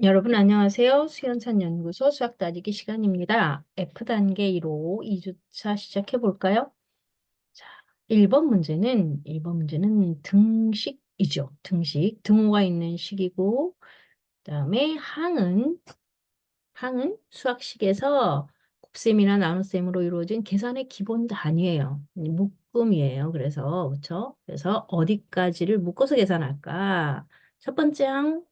여러분 안녕하세요. 수연산 연구소 수학 따지기 시간입니다. F단계 1호 2주차 시작해 볼까요? 자, 1번 문제는 1번 문제는 등식이죠. 등식. 등호가 있는 식이고 그다음에 항은 항은 수학식에서 곱셈이나 나눗셈으로 이루어진 계산의 기본 단위예요. 묶음이에요. 그래서 그렇죠? 그래서 어디까지를 묶어서 계산할까? 첫 번째 항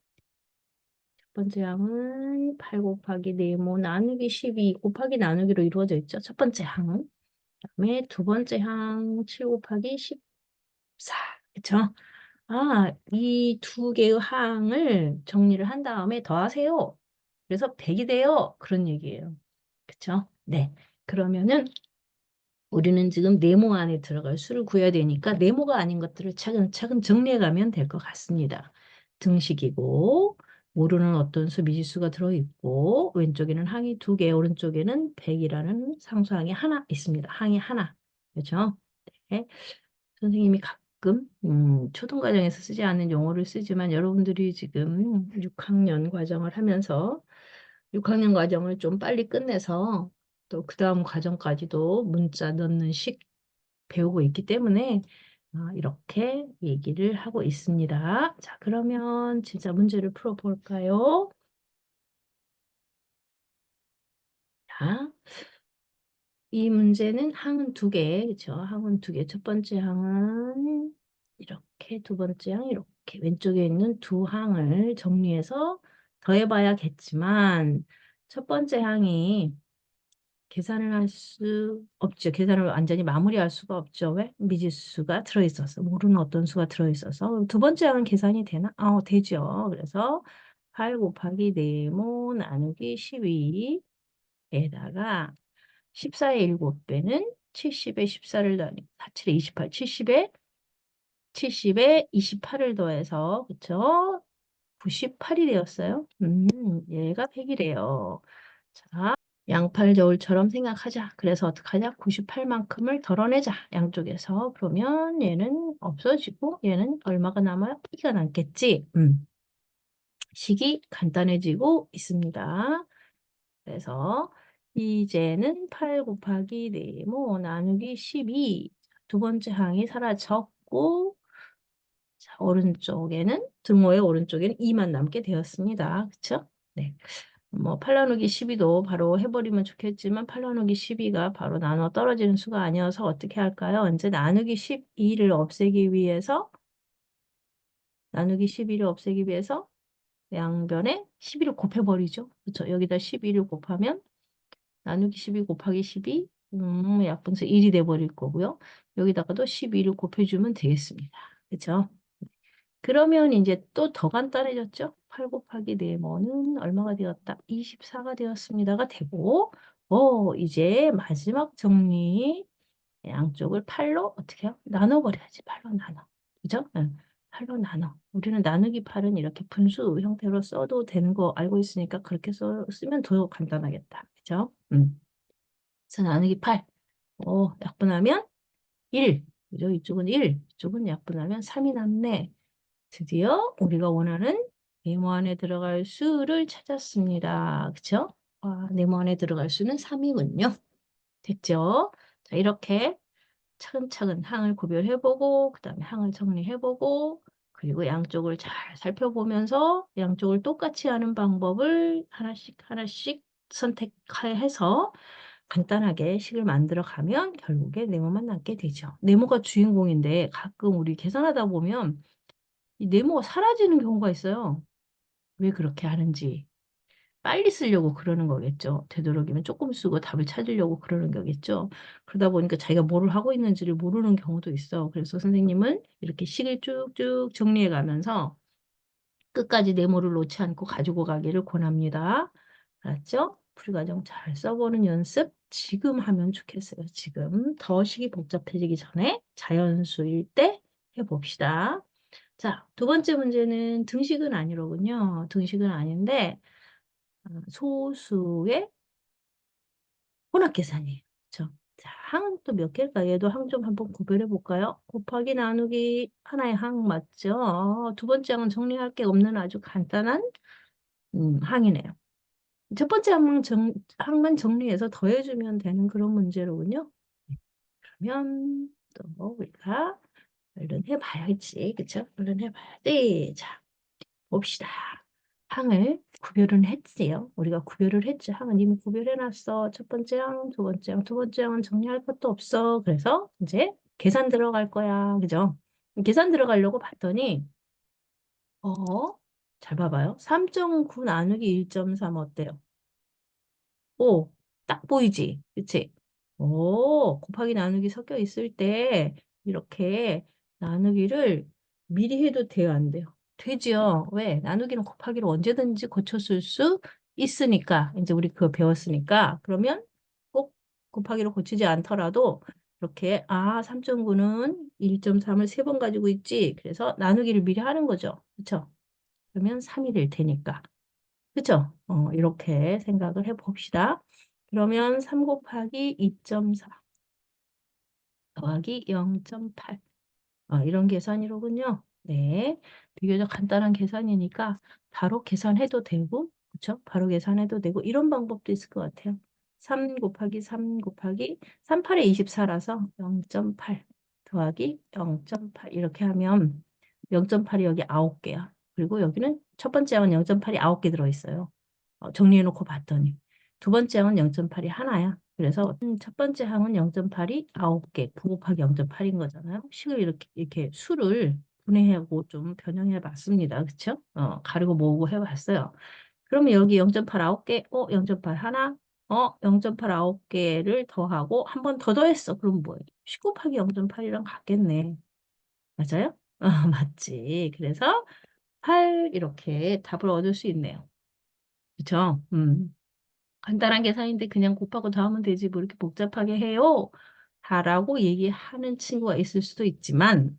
번째 항은 8 곱하기 네모 나누기 12 곱하기 나누기로 이루어져 있죠. 첫 번째 항은. 그다음에 두 번째 항 7 곱하기 14. 그쵸? 아, 이 두 개의 항을 정리를 한 다음에 더하세요. 그래서 100이 돼요. 그런 얘기예요. 그쵸? 네. 그러면은 우리는 지금 네모 안에 들어갈 수를 구해야 되니까 네모가 아닌 것들을 차근차근 정리해 가면 될 것 같습니다. 등식이고 모르는 어떤 수 미지수가 들어있고 왼쪽에는 항이 두 개, 오른쪽에는 100이라는 상수항이 하나 있습니다. 항이 하나. 그렇죠? 네. 선생님이 가끔 음, 초등과정에서 쓰지 않는 용어를 쓰지만 여러분들이 지금 6학년 과정을 하면서 6학년 과정을 좀 빨리 끝내서 또 그 다음 과정까지도 문자 넣는 식 배우고 있기 때문에 아, 이렇게 얘기를 하고 있습니다. 자, 그러면 진짜 문제를 풀어볼까요? 자, 이 문제는 항은 두 개, 그렇죠? 항은 두 개. 첫 번째 항은 이렇게, 두 번째 항 이렇게 왼쪽에 있는 두 항을 정리해서 더해봐야겠지만 첫 번째 항이 계산을 할 수 없죠. 계산을 완전히 마무리할 수가 없죠. 왜? 미지수가 들어있어서 모르는 어떤 수가 들어있어서 두 번째 항은 계산이 되나? 아, 되죠. 그래서 8 곱하기 네모 나누기 12에다가 14의 7배는 70에 14를 더하니 47에 28, 70에 70에 28을 더해서 그쵸? 98이 되었어요. 음, 얘가 100이래요. 자, 양팔 저울처럼 생각하자. 그래서 어떡하냐? 98만큼을 덜어내자. 양쪽에서. 그러면 얘는 없어지고 얘는 얼마가 남아요? 2가 남겠지. 음. 식이 간단해지고 있습니다. 그래서 이제는 8 곱하기 네모 나누기 12. 두 번째 항이 사라졌고 자, 오른쪽에는 등호의 오른쪽에는 2만 남게 되었습니다. 그쵸? 네. 뭐8 나누기 12도 바로 해버리면 좋겠지만 8 나누기 12가 바로 나눠 떨어지는 수가 아니어서 어떻게 할까요? 이제 나누기 12를 없애기 위해서 나누기 12를 없애기 위해서 양변에 12를 곱해버리죠. 그렇죠? 여기다 12를 곱하면 나누기 12 곱하기 12 음, 약분수 1이 돼버릴 거고요. 여기다가도 12를 곱해주면 되겠습니다. 그렇죠? 그러면 이제 또 더 간단해졌죠? 8 곱하기 네모는 얼마가 되었다? 24가 되었습니다가 되고 어 이제 마지막 정리 양쪽을 8로 어떻게 해요? 나눠버려야지. 8로 나눠. 그죠? 응. 8로 나눠. 우리는 나누기 8은 이렇게 분수 형태로 써도 되는 거 알고 있으니까 그렇게 써, 쓰면 더 간단하겠다. 그죠? 음. 그래서 나누기 8. 어, 약분하면 1. 그죠? 이쪽은 1. 이쪽은 약분하면 3이 남네. 드디어 우리가 원하는 네모 안에 들어갈 수를 찾았습니다. 그쵸? 아, 네모 안에 들어갈 수는 3이군요. 됐죠? 자, 이렇게 차근차근 항을 구별해보고 그 다음에 항을 정리해보고 그리고 양쪽을 잘 살펴보면서 양쪽을 똑같이 하는 방법을 하나씩 하나씩 선택해서 간단하게 식을 만들어 가면 결국에 네모만 남게 되죠. 네모가 주인공인데 가끔 우리 계산하다 보면 이 네모가 사라지는 경우가 있어요. 왜 그렇게 하는지. 빨리 쓰려고 그러는 거겠죠. 되도록이면 조금 쓰고 답을 찾으려고 그러는 거겠죠. 그러다 보니까 자기가 뭐를 하고 있는지를 모르는 경우도 있어. 그래서 선생님은 이렇게 식을 쭉쭉 정리해 가면서 끝까지 네모를 놓지 않고 가지고 가기를 권합니다. 알았죠? 풀이과정 잘 써보는 연습 지금 하면 좋겠어요. 지금 더 식이 복잡해지기 전에 자연수일 때 해봅시다. 자, 두 번째 문제는 등식은 아니로군요. 등식은 아닌데 어, 소수의 혼합 계산이에요. 그렇죠? 자, 항은 또 몇 개일까? 얘도 항 좀 한번 구별해 볼까요? 곱하기 나누기 하나의 항 맞죠? 두 번째 항은 정리할 게 없는 아주 간단한 음, 항이네요. 첫 번째 항만, 정, 항만 정리해서 더해주면 되는 그런 문제로군요. 그러면 또 우리가 얼른 해봐야지. 그쵸? 얼른 해봐야지. 자, 봅시다. 항을 구별은 했지요. 우리가 구별을 했지. 항은 이미 구별해놨어. 첫 번째 항, 두 번째 항, 두 번째 항은 정리할 것도 없어. 그래서 이제 계산 들어갈 거야. 그죠? 계산 들어가려고 봤더니 어, 잘 봐봐요. 3.9 나누기 1.3 어때요? 오, 딱 보이지? 그치? 오, 곱하기 나누기 섞여 있을 때 이렇게 나누기를 미리 해도 돼요, 안 돼요? 되지요. 왜? 나누기는 곱하기로 언제든지 고쳤을 수 있으니까. 이제 우리 그거 배웠으니까. 그러면 꼭 곱하기로 고치지 않더라도 이렇게 아, 3.9는 1.3을 세 번 가지고 있지. 그래서 나누기를 미리 하는 거죠. 그쵸? 그러면 3이 될 테니까. 그죠? 어, 이렇게 생각을 해봅시다. 그러면 3 곱하기 2.4 더하기 0.8 어, 이런 계산이로군요. 네, 비교적 간단한 계산이니까 바로 계산해도 되고 그렇죠? 바로 계산해도 되고 이런 방법도 있을 것 같아요. 3 곱하기 3 곱하기 3, 8에 24라서 0.8 더하기 0.8 이렇게 하면 0.8이 여기 9개야. 그리고 여기는 첫 번째 항은 0.8이 9개 들어있어요. 어, 정리해놓고 봤더니 두 번째 항은 0.8이 하나야. 그래서 음, 첫 번째 항은 0.8이 9개, 9 곱하기 0.8인 거잖아요. 식을 이렇게 이렇게 수를 분해하고 좀 변형해 봤습니다. 그렇죠? 어, 가르고 모으고 해 봤어요. 그러면 여기 0.8 9개, 어, 0.8 하나, 어, 0.8 9개를 더하고 한 번 더 더했어. 그럼 뭐예요? 10 곱하기 0.8이랑 같겠네. 맞아요? 어, 맞지. 그래서 8 이렇게 답을 얻을 수 있네요. 그쵸? 음. 간단한 계산인데 그냥 곱하고 더하면 되지 뭐 이렇게 복잡하게 해요? 하라고 얘기하는 친구가 있을 수도 있지만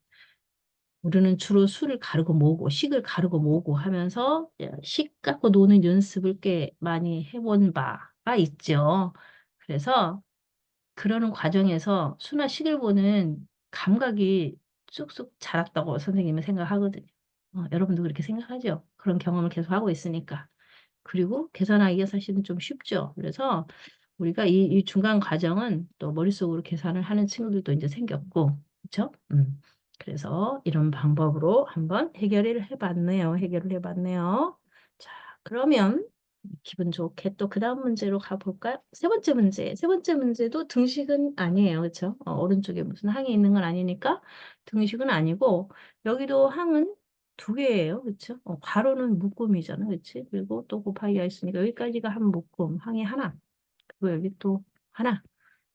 우리는 주로 수를 가르고 모으고 식을 가르고 모으고 하면서 식 갖고 노는 연습을 꽤 많이 해본 바가 있죠. 그래서 그러는 과정에서 수나 식을 보는 감각이 쑥쑥 자랐다고 선생님은 생각하거든요. 어, 여러분도 그렇게 생각하죠? 그런 경험을 계속 하고 있으니까. 그리고 계산하기가 사실은 좀 쉽죠. 그래서 우리가 이, 이 중간 과정은 또 머릿속으로 계산을 하는 친구들도 이제 생겼고, 그렇죠? 음. 그래서 이런 방법으로 한번 해결을 해봤네요. 해결을 해봤네요. 자, 그러면 기분 좋게 또 그 다음 문제로 가볼까요? 세 번째 문제. 세 번째 문제도 등식은 아니에요. 그렇죠? 어, 오른쪽에 무슨 항이 있는 건 아니니까 등식은 아니고 여기도 항은 두 개예요. 그렇죠? 어, 괄호는 묶음이잖아. 그렇지? 그리고 또 곱하기가 있으니까 여기까지가 한 묶음, 항이 하나. 그리고 여기 또 하나.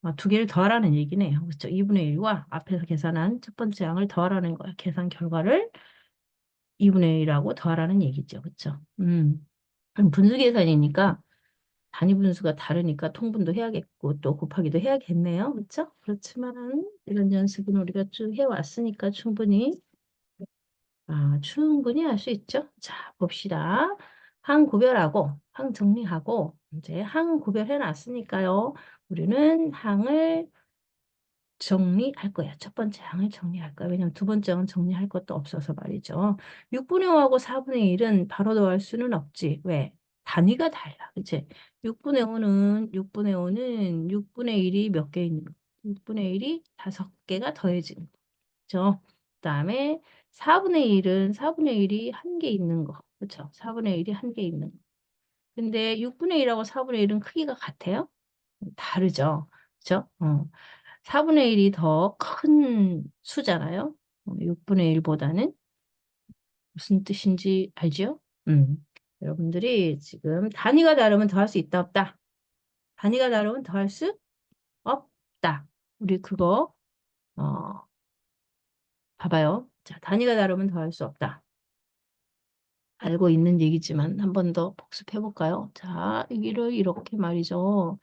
어, 두 개를 더하라는 얘기네요. 그렇죠? 2분의 1과 앞에서 계산한 첫 번째 항을 더하라는 거야. 계산 결과를 2분의 1하고 더하라는 얘기죠. 그렇죠? 음. 그럼 분수 계산이니까 단위 분수가 다르니까 통분도 해야겠고 또 곱하기도 해야겠네요. 그렇죠? 그렇지만 이런 연습은 우리가 쭉 해왔으니까 충분히 아, 충분히 할 수 있죠. 자, 봅시다. 항 구별하고 항 정리하고 이제 항 구별해 놨으니까요. 우리는 항을 정리할 거예요. 첫 번째 항을 정리할 거예요. 왜냐면 두 번째 항은 정리할 것도 없어서 말이죠. 6분의 5하고 4분의 1은 바로 더할 수는 없지. 왜? 단위가 달라. 그치? 6분의 5는 6분의 5는 6분의 1이 몇개 있는 거? 6분의 1이 다섯 개가 더해지는 거죠. 그 다음에 4분의 1은 4분의 1이 한 개 있는 거. 그렇죠? 4분의 1이 한 개 있는 거. 근데 6분의 1하고 4분의 1은 크기가 같아요? 다르죠. 그렇죠? 어. 4분의 1이 더 큰 수잖아요. 6분의 어, 1보다는 무슨 뜻인지 알죠? 음. 여러분들이 지금 단위가 다르면 더 할 수 있다 없다. 단위가 다르면 더 할 수 없다. 우리 그거 어 봐봐요. 자, 단위가 다르면 더할 수 없다. 알고 있는 얘기지만 한 번 더 복습해 볼까요? 자, 여기를 이렇게 말이죠.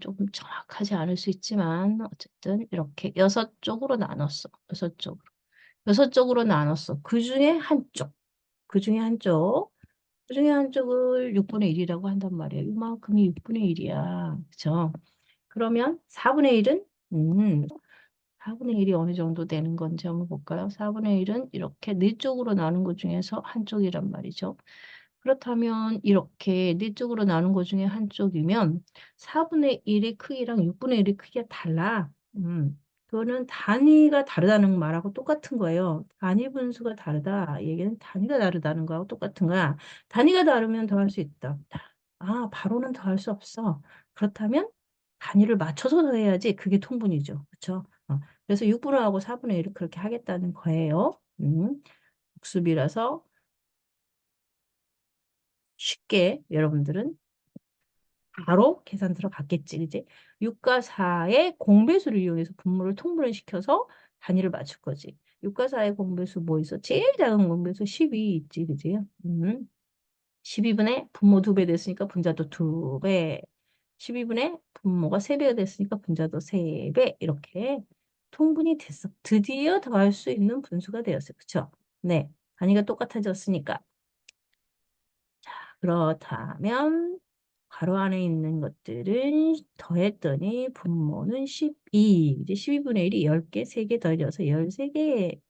조금 정확하지 않을 수 있지만 어쨌든 이렇게 여섯 쪽으로 나눴어. 여섯 쪽으로. 여섯 쪽으로 나눴어. 그 중에 한쪽. 그 중에 한쪽. 그 중에 한쪽을 6분의 1이라고 한단 말이에요. 이만큼이 6분의 1이야. 그죠? 그러면 4분의 1은 음, 4분의 1이 어느 정도 되는 건지 한번 볼까요? 4분의 1은 이렇게 네 쪽으로 나눈 것 중에서 한쪽이란 말이죠. 그렇다면 이렇게 네 쪽으로 나눈 것 중에 한쪽이면 4분의 1의 크기랑 6분의 1의 크기가 달라. 음, 그거는 단위가 다르다는 말하고 똑같은 거예요. 단위 분수가 다르다. 얘기는 단위가 다르다는 거하고 똑같은 거야. 단위가 다르면 더할 수 있다. 아, 바로는 더할 수 없어. 그렇다면 단위를 맞춰서 더해야지 그게 통분이죠. 그렇죠? 어, 그래서 6분의 하고 4분의 1을 그렇게 하겠다는 거예요. 음, 복습이라서 쉽게 여러분들은 바로 계산 들어갔겠지, 그지? 6과 4의 공배수를 이용해서 분모를 통분을 시켜서 단위를 맞출 거지. 6과 4의 공배수 뭐 있어? 제일 작은 공배수 12 있지, 그지? 음. 12분의 분모 2배 됐으니까 분자도 2배. 12분의 분모가 3배가 됐으니까 분자도 3배. 이렇게 통분이 됐어. 드디어 더할 수 있는 분수가 되었어요. 그쵸? 네. 단위가 똑같아졌으니까. 자, 그렇다면 가로 안에 있는 것들은 더했더니 분모는 12. 이제 12분의 1이 10개, 3개 더해져서 13개.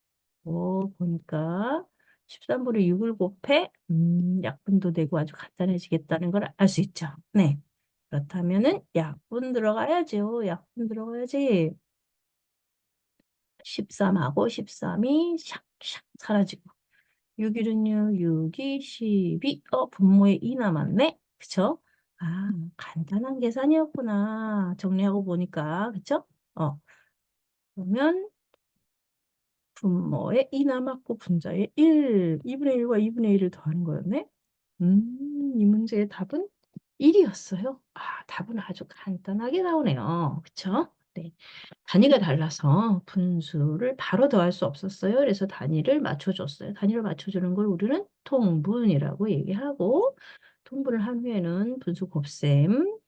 오, 보니까 13분의 6을 곱해 음, 약분도 되고 아주 간단해지겠다는 걸 알 수 있죠. 네. 그렇다면은 약분 들어가야죠. 약분 들어가야지. 13하고 13이 샥샥 사라지고 6일은요. 6이 12. 어, 분모에 2 남았네. 그쵸? 아, 간단한 계산이었구나. 정리하고 보니까. 그쵸? 어. 그러면 분모에 2 남았고 분자에 1, 2분의 1과 2분의 1을 더하는 거였네. 음, 이 문제의 답은 1이었어요. 아, 답은 아주 간단하게 나오네요. 그쵸? 네. 단위가 달라서 분수를 바로 더할 수 없었어요. 그래서 단위를 맞춰줬어요. 단위를 맞춰주는 걸 우리는 통분이라고 얘기하고 통분을 한 후에는 분수 곱셈,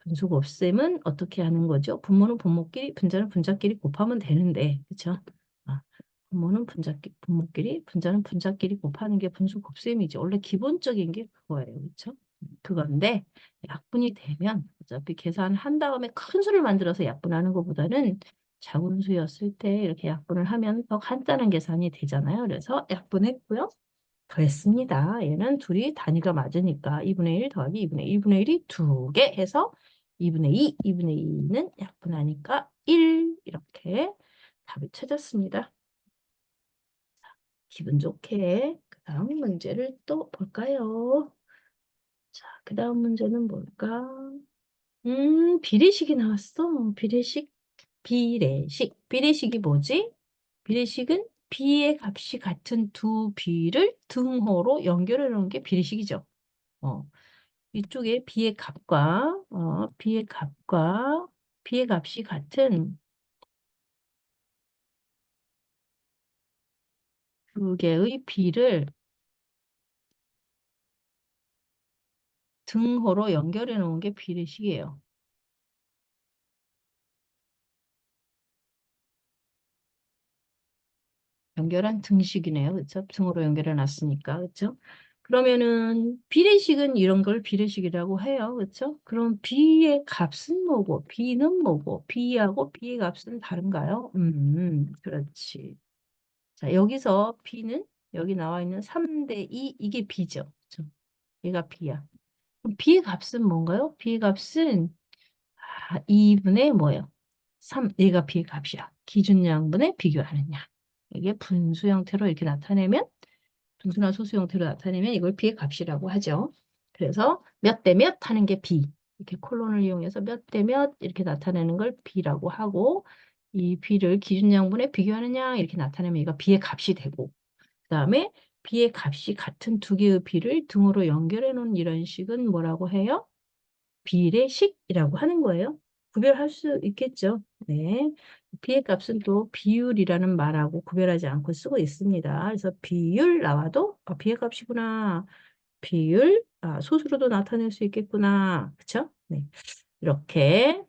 분수 곱셈은 어떻게 하는 거죠? 분모는 분모끼리, 분자는 분자끼리 곱하면 되는데, 그쵸? 아, 분모는 분자끼리, 분모끼리, 분자는 분자끼리 곱하는 게 분수 곱셈이죠. 원래 기본적인 게 그거예요. 그쵸? 그건데 약분이 되면 어차피 계산한 다음에 큰 수를 만들어서 약분하는 것보다는 작은 수였을 때 이렇게 약분을 하면 더 간단한 계산이 되잖아요. 그래서 약분했고요. 더했습니다. 얘는 둘이 단위가 맞으니까 2분의 1 더하기 2분의 1, 2분의 1이 두 개 해서 2분의 2, 2분의 2는 약분하니까 1 이렇게 답을 찾았습니다. 기분 좋게 그 다음 문제를 또 볼까요? 자, 그 다음 문제는 뭘까? 음, 비례식이 나왔어. 비례식, 비례식. 비례식이 뭐지? 비례식은 b의 값이 같은 두 b를 등호로 연결해 놓은 게 비례식이죠. 어, 이쪽에 b의 값과 어, b의 값과 b의 값이 같은 두 개의 b를 등호로 연결해 놓은 게 비례식이에요. 연결한 등식이네요. 그렇죠? 등으로 연결해 놨으니까. 그렇죠? 그러면은 비례식은 이런 걸 비례식이라고 해요. 그렇죠? 그럼 b의 값은 뭐고 b는 뭐고 b하고 b의 값은 다른가요? 음, 그렇지. 자, 여기서 b는 여기 나와 있는 3대 2 이게 b죠. 그렇죠? 얘가 b야. B의 값은 뭔가요? b의 값은 아, 2분의 뭐예요? 3, 얘가 b의 값이야. 기준 양분에 비교하는 양. 이게 분수 형태로 이렇게 나타내면 분수나 소수 형태로 나타내면 이걸 b의 값이라고 하죠. 그래서 몇 대 몇 하는 게 b. 이렇게 콜론을 이용해서 몇 대 몇 이렇게 나타내는 걸 b라고 하고 이 b를 기준 양분에 비교하느냐 이렇게 나타내면 이거 b의 값이 되고 그 다음에 b의 값이 같은 두 개의 b를 등으로 연결해 놓은 이런 식은 뭐라고 해요? 비례식이라고 하는 거예요. 구별할 수 있겠죠. 네. b의 값은 또 비율이라는 말하고 구별하지 않고 쓰고 있습니다. 그래서 비율 나와도 아, b의 값이구나. 비율 아, 소수로도 나타낼 수 있겠구나. 그쵸? 네. 이렇게 자,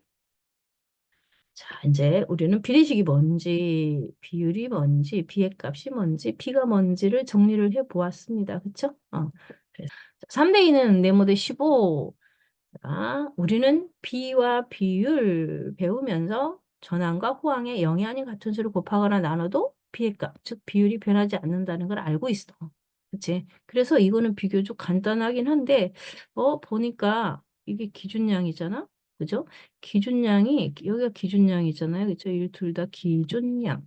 이제 우리는 비례식이 뭔지, 비율이 뭔지, b의 값이 뭔지, b가 뭔지를 정리를 해 보았습니다. 그쵸? 어. 그래서 3대 2는 네모 대 15. 자, 우리는 비와 비율 배우면서 전항과 호항의 영이 아닌 같은 수를 곱하거나 나눠도 비의 값, 즉 비율이 변하지 않는다는 걸 알고 있어. 그치? 그래서 이거는 비교적 간단하긴 한데, 어, 보니까 이게 기준량이잖아? 그죠? 기준량이, 여기가 기준량이잖아요. 그죠? 이 둘 다 기준량.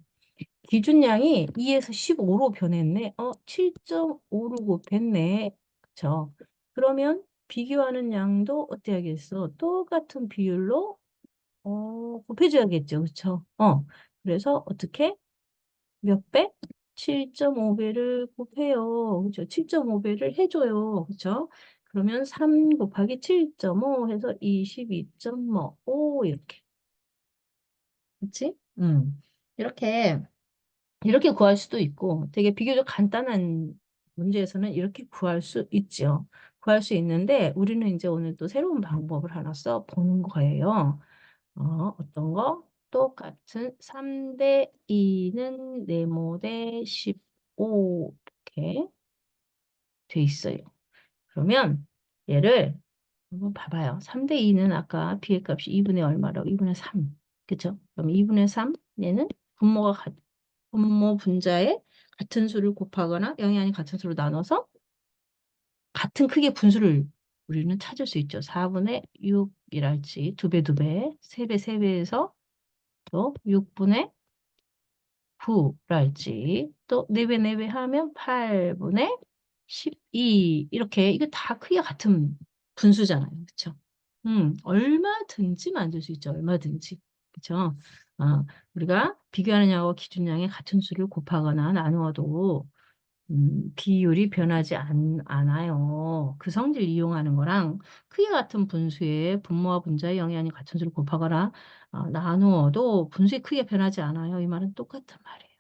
기준량이 2에서 15로 변했네. 어, 7.5로 곱했네. 그쵸? 그러면 비교하는 양도 어떻게 하겠어? 똑같은 비율로 어, 곱해줘야겠죠. 그쵸? 어, 그래서 어떻게? 몇 배? 7.5배를 곱해요. 그죠? 7.5배를 해줘요. 그죠? 그러면 3 곱하기 7.5 해서 22.5 이렇게. 그치? 음. 이렇게 이렇게 구할 수도 있고 되게 비교적 간단한 문제에서는 이렇게 구할 수 있죠. 구할 수 있는데 우리는 이제 오늘 또 새로운 방법을 하나 써 보는 거예요. 어, 어떤 거? 똑같은 3대 2는 네모 대 15 이렇게 돼 있어요. 그러면 얘를 한번 봐봐요. 3대 2는 아까 b의 값이 2분의 얼마라고? 2분의 3. 그쵸? 그럼 2분의 3 얘는 분모가 같, 분모 분자에 같은 수를 곱하거나 영향이 같은 수로 나눠서 같은 크기의 분수를 우리는 찾을 수 있죠. 4분의 6이랄지 2배, 2배, 3배, 3배에서 또 6분의 9랄지 또 4배, 4배 하면 8분의 12 이렇게 이거 다 크기가 같은 분수잖아요. 그쵸? 음, 얼마든지 만들 수 있죠. 얼마든지. 그쵸? 아, 우리가 비교하느냐고 기준량의 같은 수를 곱하거나 나누어도 음, 비율이 변하지 않, 않아요. 그 성질 이용하는 거랑 크기 같은 분수의 분모와 분자의 영향이 같은 수를 곱하거나 아, 나누어도 분수의 크기가 변하지 않아요. 이 말은 똑같은 말이에요.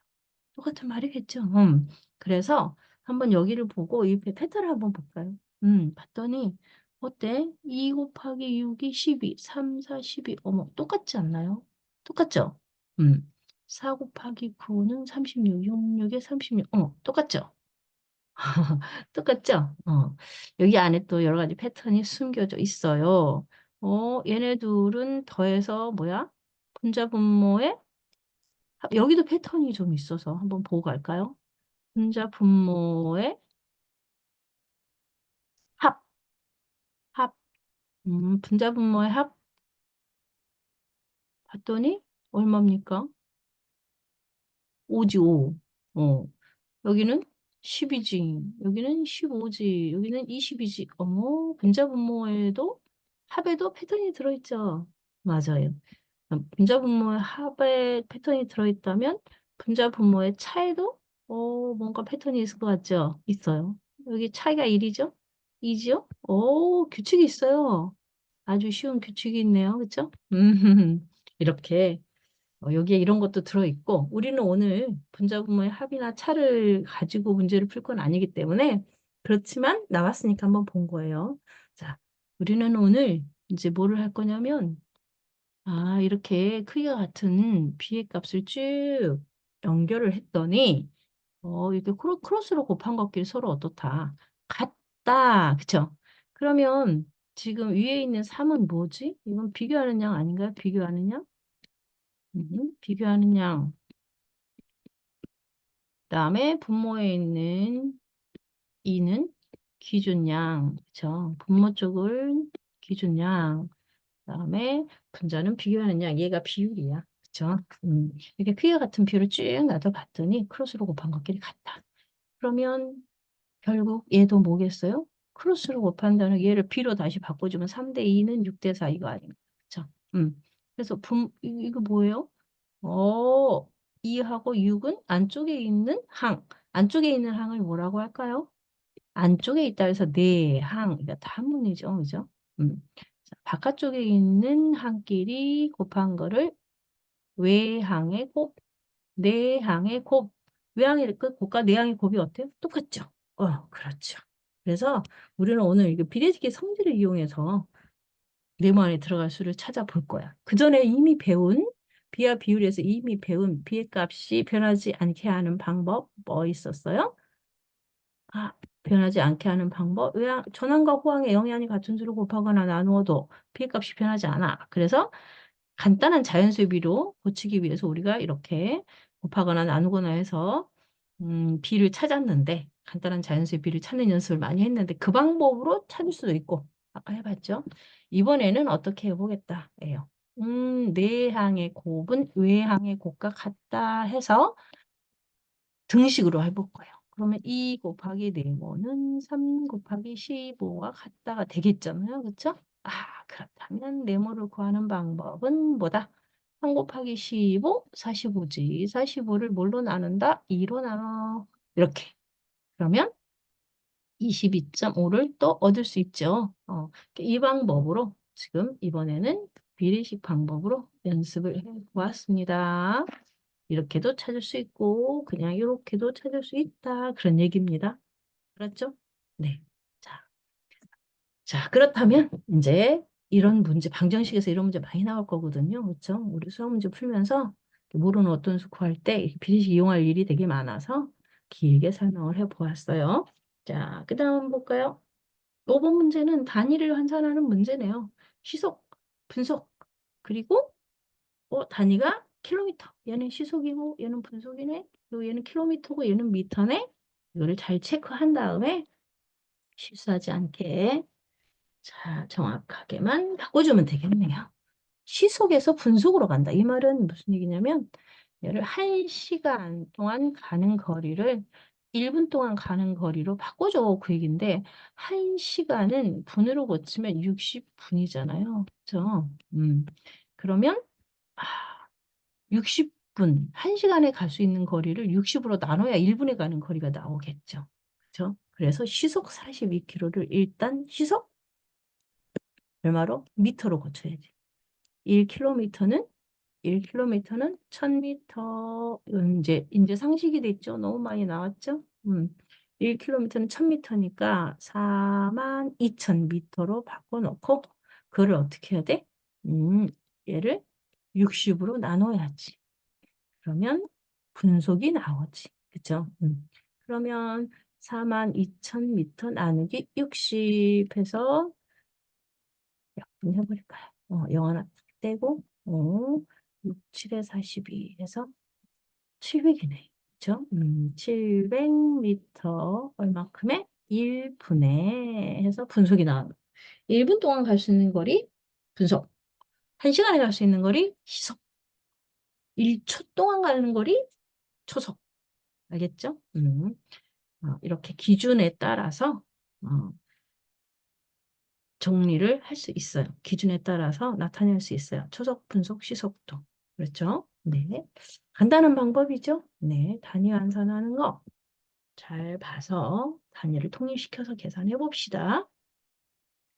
똑같은 말이겠죠. 음. 그래서 한번 여기를 보고 이 패- 패턴을 한번 볼까요? 음, 봤더니 어때? 2 곱하기 6이 12, 3, 4, 12. 어머, 똑같지 않나요? 똑같죠? 음. 4 곱하기 9는 36, 6, 6에 36. 어머, 똑같죠? 똑같죠? 어. 여기 안에 또 여러 가지 패턴이 숨겨져 있어요. 어, 얘네 둘은 더해서 뭐야? 분자 분모에 합- 여기도 패턴이 좀 있어서 한번 보고 갈까요? 분자 분모의 합, 합, 음, 분자 분모의 합 봤더니 얼마입니까? 5지 5. 어. 여기는 10이지. 여기는 15지. 여기는 20이지. 어머, 분자 분모에도 합에도 패턴이 들어있죠. 맞아요. 음, 분자 분모의 합에 패턴이 들어있다면 분자 분모의 차에도 어, 뭔가 패턴이 있을 것 같죠? 있어요. 여기 차이가 1이죠? 2죠? 오, 규칙이 있어요. 아주 쉬운 규칙이 있네요. 그렇죠? 음, 이렇게 어, 여기에 이런 것도 들어있고 우리는 오늘 분자분모의 합이나 차를 가지고 문제를 풀 건 아니기 때문에 그렇지만 나왔으니까 한번 본 거예요. 자, 우리는 오늘 이제 뭐를 할 거냐면 아, 이렇게 크기가 같은 b의 값을 쭉 연결을 했더니 어, 이게 크로, 크로스로 곱한 것끼리 서로 어떻다? 같다. 그쵸? 그러면 지금 위에 있는 3은 뭐지? 이건 비교하는 양 아닌가요? 비교하는 양? 음, 비교하는 양. 그다음에 분모에 있는 2는 기준 양. 그쵸? 분모 쪽을 기준 양. 그다음에 분자는 비교하는 양. 얘가 비율이야. 그쵸? 음, 이렇게 크기가 같은 비율을 쭉 놔둬 봤더니 크로스로 곱한 것끼리 같다. 그러면 결국 얘도 뭐겠어요? 크로스로 곱한다는 얘를 b로 다시 바꿔주면 3대 2는 6대 4 이거 아닌가? 그쵸? 음. 그래서 분, 이- 이거 뭐예요? 어, 2하고 6은 안쪽에 있는 항. 안쪽에 있는 항을 뭐라고 할까요? 안쪽에 있다 해서 내항. 이거 다 한문이죠. 그죠? 음. 자, 바깥쪽에 있는 항끼리 곱한 거를 외항의 곱, 내항의 곱. 외항의 끝, 곱과 내항의 곱이 어때요? 똑같죠? 어, 그렇죠. 그래서 우리는 오늘 이거 비례식의 성질을 이용해서 네모 안에 들어갈 수를 찾아볼 거야. 그 전에 이미 배운 비와 비율에서 이미 배운 비의 값이 변하지 않게 하는 방법 뭐 있었어요? 아, 변하지 않게 하는 방법. 외항, 전항과 호항의 영향이 같은 수로 곱하거나 나누어도 비의 값이 변하지 않아. 그래서 간단한 자연수비로 고치기 위해서 우리가 이렇게 곱하거나 나누거나 해서 음, 비를 찾았는데 간단한 자연수의 비를 찾는 연습을 많이 했는데 그 방법으로 찾을 수도 있고 아까 해봤죠? 이번에는 어떻게 해보겠다 예요. 음, 내항의 곱은 외항의 곱과 같다 해서 등식으로 해볼 거예요. 그러면 2 곱하기 네모는 3 곱하기 15와 같다가 되겠잖아요. 그쵸? 아, 그렇다면 네모를 구하는 방법은 뭐다? 3 곱하기 15, 45지. 45를 뭘로 나눈다? 2로 나눠. 이렇게. 그러면 22.5를 또 얻을 수 있죠. 어, 이 방법으로 지금 이번에는 비례식 방법으로 연습을 해 보았습니다. 이렇게도 찾을 수 있고 그냥 이렇게도 찾을 수 있다. 그런 얘기입니다. 그렇죠? 네. 자, 자 그렇다면 이제 이런 문제, 방정식에서 이런 문제 많이 나올 거거든요. 그렇죠? 우리 수학 문제 풀면서 모르는 어떤 수 구할 때 비례식 이용할 일이 되게 많아서 길게 설명을 해보았어요. 자, 그 다음 볼까요? 5번 문제는 단위를 환산하는 문제네요. 시속, 분속, 그리고 어, 단위가 킬로미터. 얘는 시속이고 얘는 분속이네. 그리고 얘는 킬로미터고 얘는 미터네. 이거를 잘 체크한 다음에 실수하지 않게 자, 정확하게만 바꿔주면 되겠네요. 시속에서 분속으로 간다. 이 말은 무슨 얘기냐면 얘를 1시간 동안 가는 거리를 1분 동안 가는 거리로 바꿔줘 그 얘기인데 1시간은 분으로 고치면 60분이잖아요. 그렇죠? 음. 그러면 아, 60분, 1시간에 갈 수 있는 거리를 60으로 나눠야 1분에 가는 거리가 나오겠죠. 그렇죠? 그래서 시속 42km를 일단 시속 얼마로? 미터로 고쳐야지. 1km는 1km는 1000m 이제 이제 상식이 됐죠. 너무 많이 나왔죠. 음. 1km는 1000m니까 42,000m로 바꿔 놓고 그걸 어떻게 해야 돼? 음, 얘를 60으로 나눠야지. 그러면 분속이 나오지. 그죠? 음. 그러면 42,000m 나누기 60 해서 해버릴까요? 어, 0 하나 떼고 어, 6, 7에 42 해서 700이네. 그죠? 음, 700m 얼마큼의 1분에 해서 분속이 나와요. 1분 동안 갈 수 있는 거리 분속. 1시간에 갈 수 있는 거리 시속. 1초 동안 가는 거리 초속. 알겠죠? 음. 어, 이렇게 기준에 따라서 어, 정리를 할 수 있어요. 기준에 따라서 나타낼 수 있어요. 초속, 분속, 시속도. 그렇죠? 네. 간단한 방법이죠? 네. 단위 환산하는 거 잘 봐서 단위를 통일시켜서 계산해 봅시다.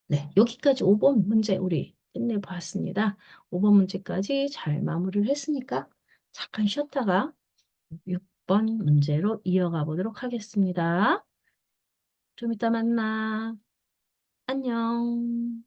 네. 여기까지 5번 문제 우리 끝내봤습니다. 5번 문제까지 잘 마무리를 했으니까 잠깐 쉬었다가 6번 문제로 이어가 보도록 하겠습니다. 좀 이따 만나. 안녕.